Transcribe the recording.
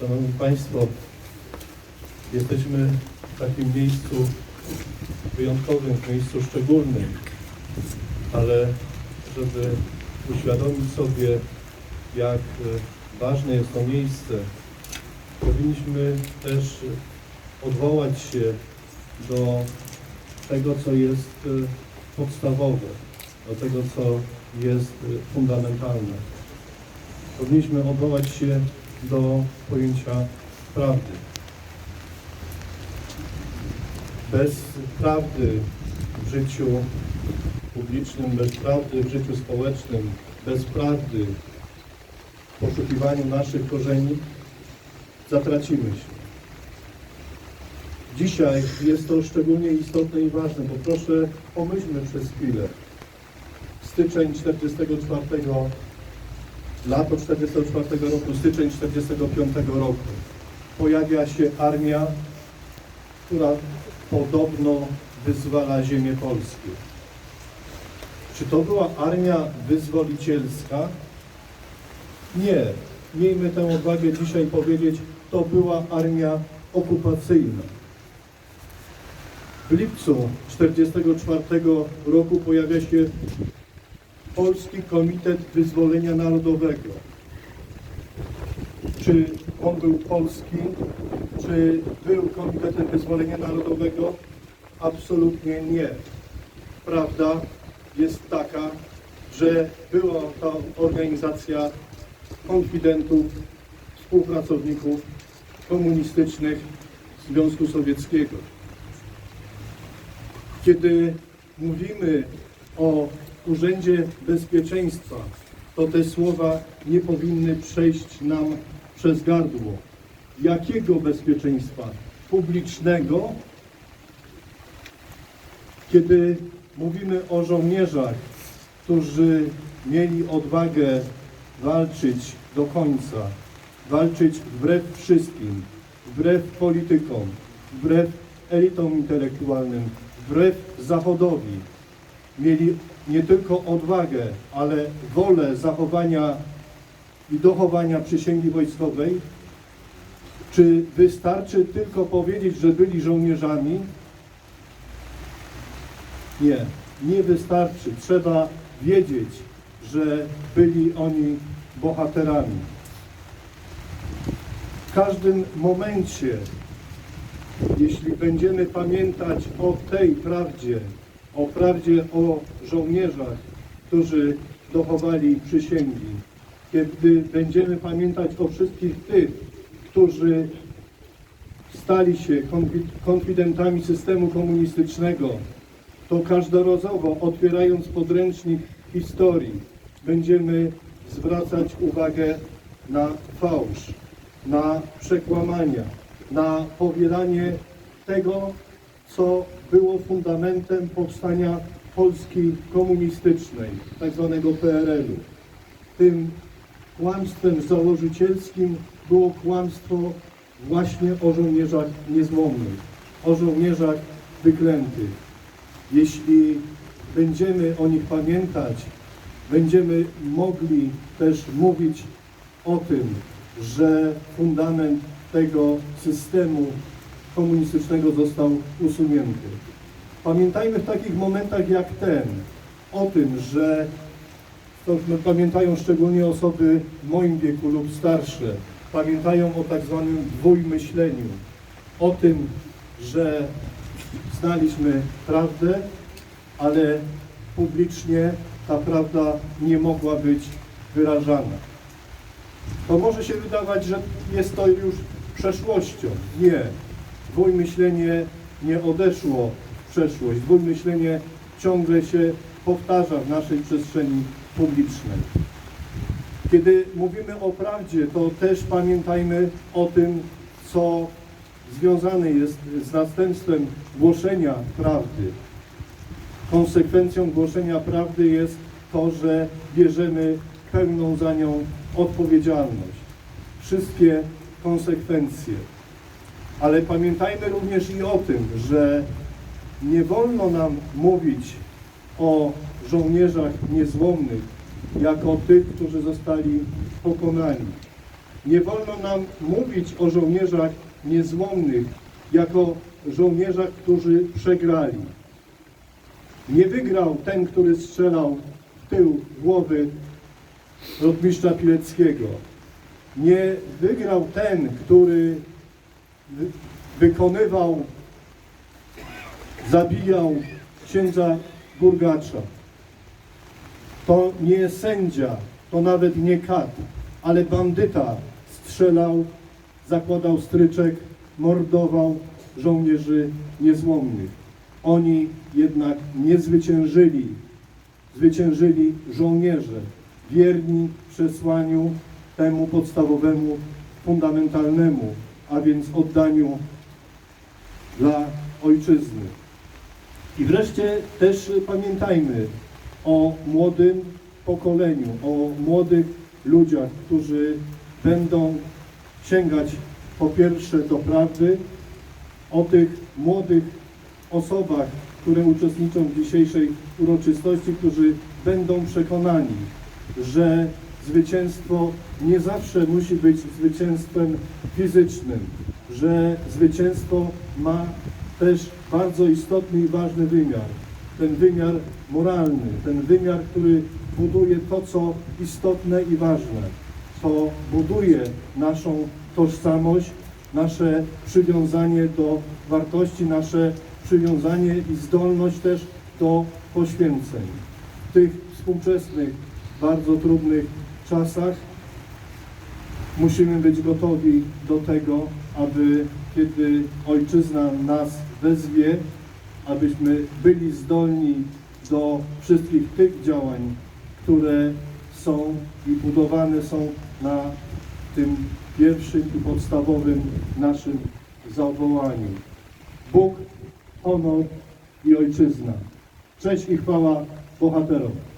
Szanowni Państwo, jesteśmy w takim miejscu wyjątkowym, w miejscu szczególnym, ale żeby uświadomić sobie, jak e, ważne jest to miejsce, powinniśmy też odwołać się do tego, co jest e, podstawowe, do tego, co jest e, fundamentalne. Powinniśmy odwołać się do pojęcia prawdy. Bez prawdy w życiu publicznym, bez prawdy w życiu społecznym, bez prawdy w poszukiwaniu naszych korzeni, zatracimy się. Dzisiaj jest to szczególnie istotne i ważne, bo proszę pomyślmy przez chwilę. Styczeń 44 lato 44 roku, styczeń 45 roku pojawia się armia, która podobno wyzwala ziemię polskie. Czy to była armia wyzwolicielska? Nie. Miejmy tę odwagę dzisiaj powiedzieć, to była armia okupacyjna. W lipcu 1944 roku pojawia się Polski Komitet Wyzwolenia Narodowego. Czy on był polski? Czy był Komitetem Wyzwolenia Narodowego? Absolutnie nie. Prawda jest taka, że była to organizacja konfidentów, współpracowników komunistycznych Związku Sowieckiego. Kiedy mówimy o Urzędzie Bezpieczeństwa, to te słowa nie powinny przejść nam przez gardło. Jakiego bezpieczeństwa? Publicznego? Kiedy mówimy o żołnierzach, którzy mieli odwagę walczyć do końca, walczyć wbrew wszystkim, wbrew politykom, wbrew elitom intelektualnym, wbrew Zachodowi, mieli nie tylko odwagę, ale wolę zachowania i dochowania przysięgi wojskowej? Czy wystarczy tylko powiedzieć, że byli żołnierzami? Nie, nie wystarczy. Trzeba wiedzieć, że byli oni bohaterami. W każdym momencie, jeśli będziemy pamiętać o tej prawdzie, o prawdzie o żołnierzach, którzy dochowali przysięgi, kiedy będziemy pamiętać o wszystkich tych, którzy stali się konfi- konfidentami systemu komunistycznego, to każdorazowo otwierając podręcznik historii, będziemy zwracać uwagę na fałsz, na przekłamania, na powielanie tego, co było fundamentem powstania Polski komunistycznej, tak zwanego PRL-u. Tym kłamstwem założycielskim było kłamstwo właśnie o żołnierzach niezłomnych, o żołnierzach wyklętych. Jeśli będziemy o nich pamiętać, będziemy mogli też mówić o tym, że fundament tego systemu komunistycznego został usunięty. Pamiętajmy w takich momentach jak ten o tym, że to pamiętają szczególnie osoby w moim wieku lub starsze, pamiętają o tak zwanym dwójmyśleniu, o tym, że znaliśmy prawdę, ale publicznie ta prawda nie mogła być wyrażana. To może się wydawać, że jest to już przeszłością. Nie. Dwójmyślenie nie odeszło w przeszłość. Dwójmyślenie ciągle się powtarza w naszej przestrzeni publicznej. Kiedy mówimy o prawdzie, to też pamiętajmy o tym, co związane jest z następstwem głoszenia prawdy. Konsekwencją głoszenia prawdy jest to, że bierzemy pełną za nią odpowiedzialność. Wszystkie konsekwencje. Ale pamiętajmy również i o tym, że nie wolno nam mówić o żołnierzach niezłomnych jako tych, którzy zostali pokonani. Nie wolno nam mówić o żołnierzach niezłomnych jako żołnierzach, którzy przegrali. Nie wygrał ten, który strzelał w tył głowy rotmistrza Pileckiego. Nie wygrał ten, który wykonywał, zabijał księdza Burgacza. To nie sędzia, to nawet nie kat, ale bandyta strzelał, zakładał stryczek, mordował żołnierzy niezłomnych. Oni jednak nie zwyciężyli. Zwyciężyli żołnierze, wierni przesłaniu temu podstawowemu, fundamentalnemu, a więc oddaniu dla ojczyzny. I wreszcie też pamiętajmy o młodym pokoleniu, o młodych ludziach, którzy będą sięgać po pierwsze do prawdy, o tych młodych osobach, które uczestniczą w dzisiejszej uroczystości, którzy będą przekonani, że zwycięstwo nie zawsze musi być zwycięstwem fizycznym, że zwycięstwo ma też bardzo istotny i ważny wymiar. Ten wymiar moralny, ten wymiar, który buduje to, co istotne i ważne. To buduje naszą tożsamość, nasze przywiązanie do wartości, nasze przywiązanie i zdolność też do poświęceń. W tych współczesnych, bardzo trudnych czasach musimy być gotowi do tego, aby kiedy ojczyzna nas wezwie, abyśmy byli zdolni do wszystkich tych działań, które są i budowane są na tym pierwszym i podstawowym naszym zawołaniu. Bóg, honor i ojczyzna. Cześć i chwała bohaterom.